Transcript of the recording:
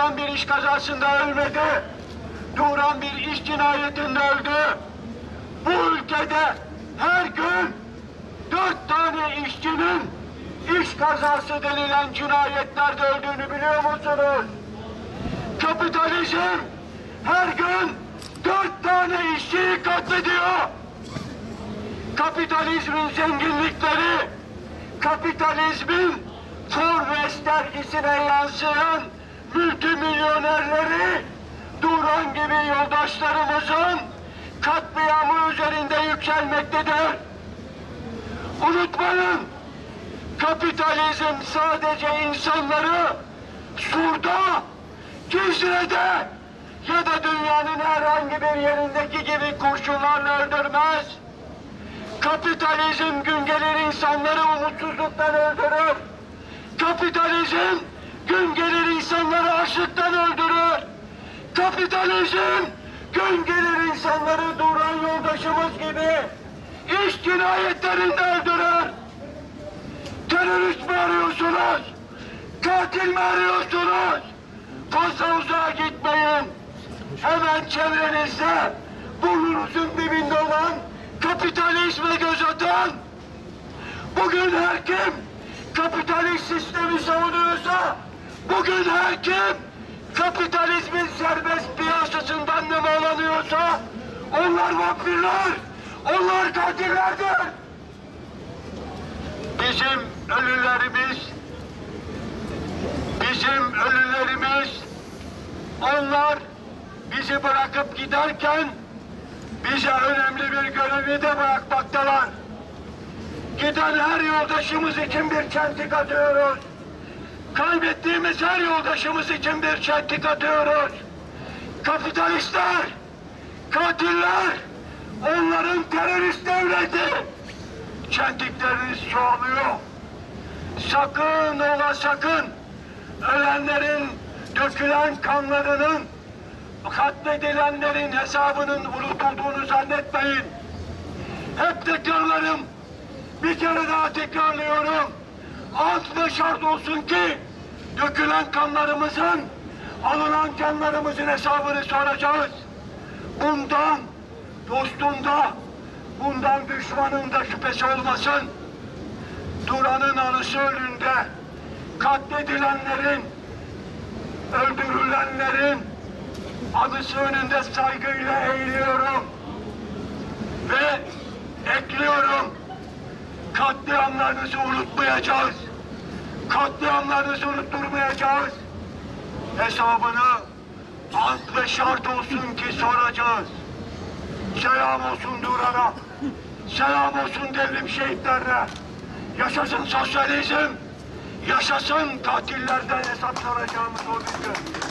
Duran bir iş kazasında ölmedi. Duran bir iş cinayetinde öldü. Bu ülkede her gün dört tane işçinin iş kazası denilen cinayetlerde öldüğünü biliyor musunuz? Kapitalizm her gün dört tane işçiyi katlediyor. Kapitalizmin zenginlikleri, kapitalizmin Forbes dergisine yansıyan multimilyonerleri Duran gibi yoldaşlarımızın katliamı üzerinde yükselmektedir. Unutmayın, kapitalizm sadece insanları Sur'da, Cizre'de ya da dünyanın herhangi bir yerindeki gibi kurşunlarla öldürmez. Kapitalizm gün gelir insanları umutsuzluktan öldürür. Kapitalizm gün gelir insanları açlıktan öldürür. Kapitalizm gün gelir insanları duran yoldaşımız gibi iş cinayetlerinde öldürür. Terörist mi arıyorsunuz? Katil mi arıyorsunuz? Fazla uzağa gitmeyin. Hemen çevrenizde burnunuzun dibinde olan kapitalizme göz atın. Bugün her kim kapitalist sistemi bugün her kim kapitalizmin serbest piyasasından nemalanıyorsa, onlar vampirler, onlar katillerdir. Bizim ölülerimiz, bizim ölülerimiz, onlar bizi bırakıp giderken bize önemli bir görevi de bırakmaktalar. Giden her yoldaşımız için bir çentik atıyoruz. Kaybettiğimiz her yoldaşımız için bir çentik atıyoruz. Kapitalistler, katiller, onların terörist devleti. Çentikleriniz çoğalıyor. Sakın ola sakın ölenlerin dökülen kanlarının katledilenlerin hesabının unutulduğunu zannetmeyin. Hep tekrarlarım. Bir kere daha tekrarlıyorum. Ant ve şart olsun ki dökülen kanlarımızın, alınan canlarımızın hesabını soracağız. Bundan dostunda, bundan düşmanın da şüphesi olmasın. Duran'ın anısı önünde katledilenlerin, öldürülenlerin anısı önünde saygıyla eğiliyorum. Ve ekliyorum. Katliamlarınızı unutmayacağız. Katliamlarınızı unutturmayacağız. Hesabını ant ve şart olsun ki soracağız. Selam olsun Duran'a. Selam olsun devrim şehitlerine. Yaşasın sosyalizm. Yaşasın katillerden hesap soracağımız o gün.